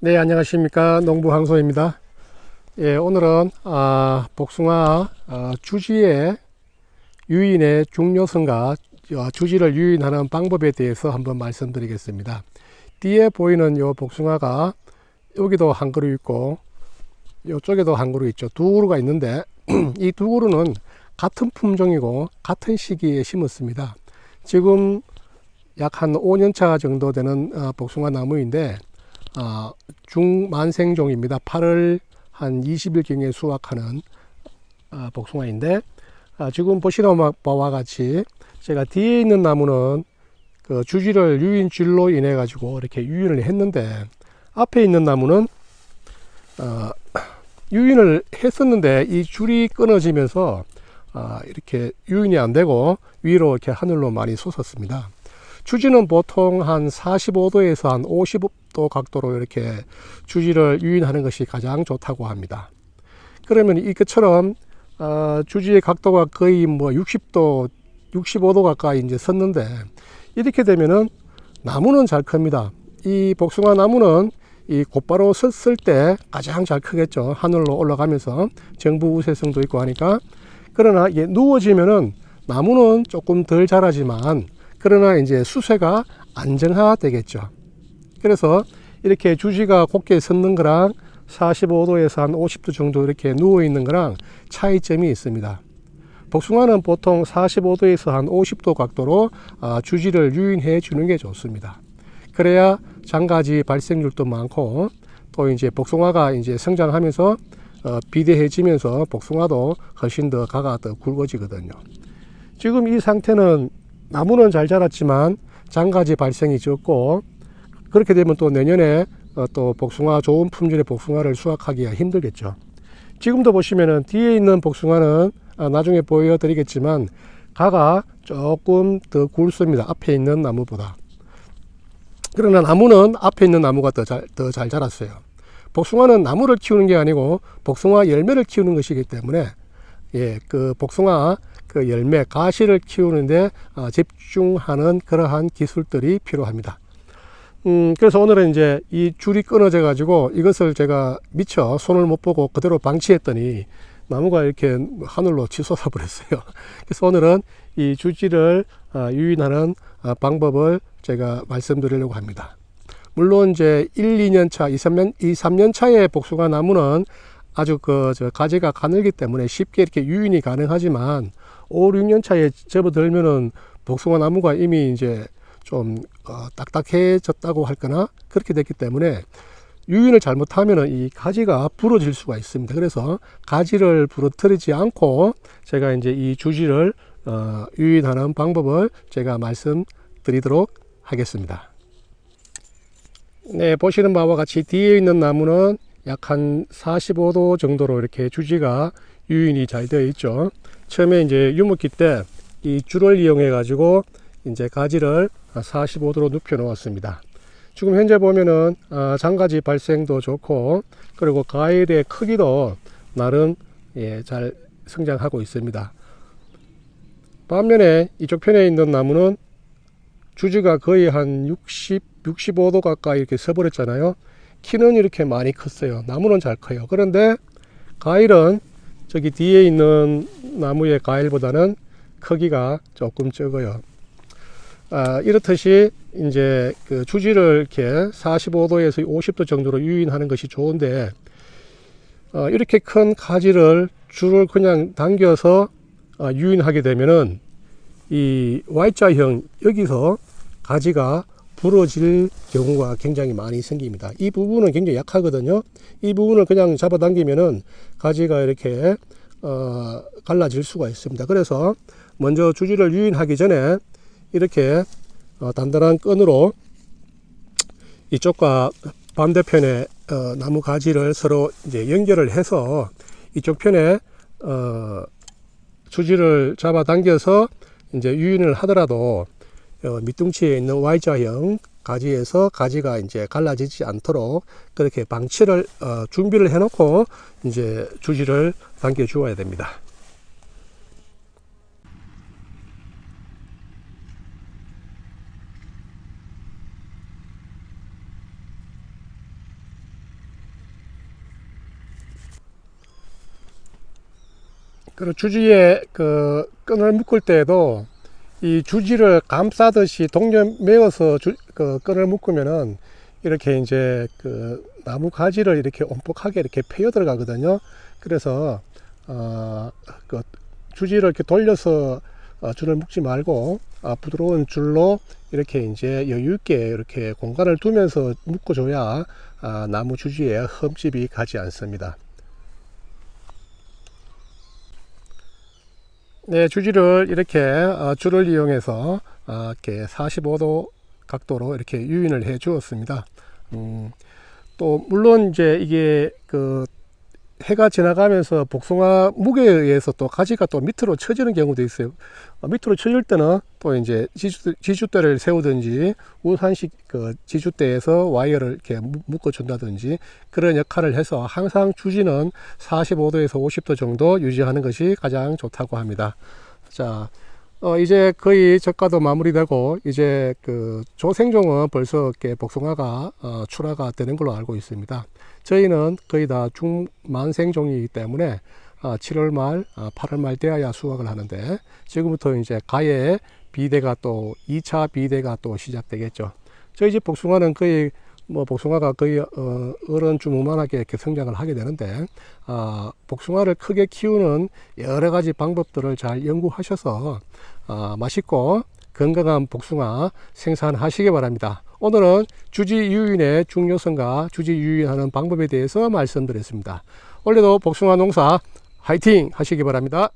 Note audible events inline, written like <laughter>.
네, 안녕하십니까. 농부항소입니다. 예, 오늘은, 아, 복숭아, 아, 주지의 유인의 중요성과 어, 주지를 유인하는 방법에 대해서 한번 말씀드리겠습니다. 뒤에 보이는 요 복숭아가 여기도 한 그루 있고, 이쪽에도 한 그루 있죠. 두 그루가 있는데, <clears throat> 이 두 그루는 같은 품종이고, 같은 시기에 심었습니다. 지금 약 한 5년차 정도 되는 어, 복숭아 나무인데, 어, 중만생종입니다. 8월 한 20일경에 수확하는 어, 복숭아인데 아, 지금 보시는 바와 같이 제가 뒤에 있는 나무는 그 주지를 유인줄로 인해 가지고 이렇게 유인을 했는데 앞에 있는 나무는 어, 유인을 했었는데 이 줄이 끊어지면서 어, 이렇게 유인이 안 되고 위로 이렇게 하늘로 많이 솟았습니다. 주지는 보통 한 45도에서 한 50 도 각도로 이렇게 주지를 유인하는 것이 가장 좋다고 합니다. 그러면 이것처럼 어, 주지의 각도가 거의 뭐 60도, 65도 가까이 이제 섰는데 이렇게 되면은 나무는 잘 큽니다. 이 복숭아 나무는 이 곧바로 섰을 때 가장 잘 크겠죠. 하늘로 올라가면서 정부 우세성도 있고 하니까 그러나 이게 누워지면은 나무는 조금 덜 자라지만 그러나 이제 수세가 안정화되겠죠. 그래서 이렇게 주지가 곧게 섰는 거랑 45도에서 한 50도 정도 이렇게 누워 있는 거랑 차이점이 있습니다. 복숭아는 보통 45도에서 한 50도 각도로 아, 주지를 유인해 주는 게 좋습니다. 그래야 장가지 발생률도 많고 또 이제 복숭아가 이제 성장하면서 어, 비대해지면서 복숭아도 훨씬 더 가가 더 굵어지거든요. 지금 이 상태는 나무는 잘 자랐지만 장가지 발생이 적고 그렇게 되면 또 내년에 어, 또 복숭아 좋은 품질의 복숭아를 수확하기가 힘들겠죠. 지금도 보시면은 뒤에 있는 복숭아는 아, 나중에 보여드리겠지만 가가 조금 더 굵습니다. 앞에 있는 나무보다. 그러나 나무는 앞에 있는 나무가 더 잘 더 잘 자랐어요. 복숭아는 나무를 키우는 게 아니고 복숭아 열매를 키우는 것이기 때문에 예, 그 복숭아 그 열매 가시를 키우는데 어, 집중하는 그러한 기술들이 필요합니다. 음, 그래서 오늘은 이제 이 줄이 끊어져 가지고 이것을 제가 미처 손을 못 보고 그대로 방치했더니 나무가 이렇게 하늘로 치솟아 버렸어요. <laughs> 그래서 오늘은 이 주지를 어, 유인하는 어, 방법을 제가 말씀드리려고 합니다. 물론 이제 1, 2년 차, 2, 3년, 2, 3년 차의 복숭아 나무는 아주 그, 저, 가지가 가늘기 때문에 쉽게 이렇게 유인이 가능하지만 5, 6년 차에 접어들면은 복숭아 나무가 이미 이제 좀 어, 딱딱해졌다고 할거나 그렇게 됐기 때문에 유인을 잘못하면 이 가지가 부러질 수가 있습니다. 그래서 가지를 부러뜨리지 않고 제가 이제 이 주지를 어, 유인하는 방법을 제가 말씀드리도록 하겠습니다. 네, 보시는 바와 같이 뒤에 있는 나무는 약 한 45도 정도로 이렇게 주지가 유인이 잘 되어 있죠. 처음에 이제 유목기 때 이 줄을 이용해 가지고 이제 가지를 45도로 눕혀 놓았습니다. 지금 현재 보면은 아, 장가지 발생도 좋고 그리고 과일의 크기도 나름 예, 잘 성장하고 있습니다. 반면에 이쪽 편에 있는 나무는 주지가 거의 한 60, 65도 가까이 이렇게 서버렸잖아요. 키는 이렇게 많이 컸어요. 나무는 잘 커요. 그런데 과일은 저기 뒤에 있는 나무의 과일보다는 크기가 조금 적어요. 아, 이렇듯이 이제 그 주지를 이렇게 45도에서 50도 정도로 유인하는 것이 좋은데 어, 이렇게 큰 가지를 줄을 그냥 당겨서 어, 유인하게 되면은 이 Y자형 여기서 가지가 부러질 경우가 굉장히 많이 생깁니다. 이 부분은 굉장히 약하거든요. 이 부분을 그냥 잡아당기면은 가지가 이렇게 어, 갈라질 수가 있습니다. 그래서 먼저 주지를 유인하기 전에 이렇게 어, 단단한 끈으로 이쪽과 반대편에 어, 나무 가지를 서로 이제 연결을 해서 이쪽 편에 어, 주지를 잡아당겨서 이제 유인을 하더라도 어, 밑둥치에 있는 Y자형 가지에서 가지가 이제 갈라지지 않도록 그렇게 방치를 어, 준비를 해놓고 이제 주지를 당겨 주어야 됩니다. 그리고 주지에 그 끈을 묶을 때에도 이 주지를 감싸듯이 동년 메어서 주, 그 끈을 묶으면은 이렇게 이제 그 나무 가지를 이렇게 엄폭하게 이렇게 패여 들어가거든요. 그래서 어그 주지를 이렇게 돌려서 어, 줄을 묶지 말고 아, 부드러운 줄로 이렇게 이제 여유 있게 이렇게 공간을 두면서 묶어줘야 아, 나무 주지에 흠집이 가지 않습니다. 네, 주지를 이렇게 어, 줄을 이용해서 어, 이렇게 45도 각도로 이렇게 유인을 해 주었습니다. 음, 또 물론 이제 이게 그 해가 지나가면서 복숭아 무게에 의해서 또 가지가 또 밑으로 처지는 경우도 있어요. 어, 밑으로 처질 때는 또 이제 지주, 지주대를 세우든지 우산식 그 지주대에서 와이어를 이렇게 묶어 준다든지 그런 역할을 해서 항상 주지는 45도에서 50도 정도 유지하는 것이 가장 좋다고 합니다. 자, 어, 이제 거의 적과도 마무리되고 이제 그 조생종은 벌써 이렇게 복숭아가 어, 출하가 되는 걸로 알고 있습니다. 저희는 거의 다 중만생종이기 때문에 어, 7월 말, 어, 8월 말 되어야 수확을 하는데 지금부터 이제 가에 비대가 또 2차 비대가 또 시작되겠죠. 저희 집 복숭아는 거의 뭐 복숭아가 거의 어, 어른 주무만하게 이렇게 성장을 하게 되는데 어, 복숭아를 크게 키우는 여러 가지 방법들을 잘 연구하셔서 어, 맛있고 건강한 복숭아 생산하시기 바랍니다. 오늘은 주지 유인의 중요성과 주지 유인하는 방법에 대해서 말씀드렸습니다. 올해도 복숭아 농사 화이팅 하시기 바랍니다.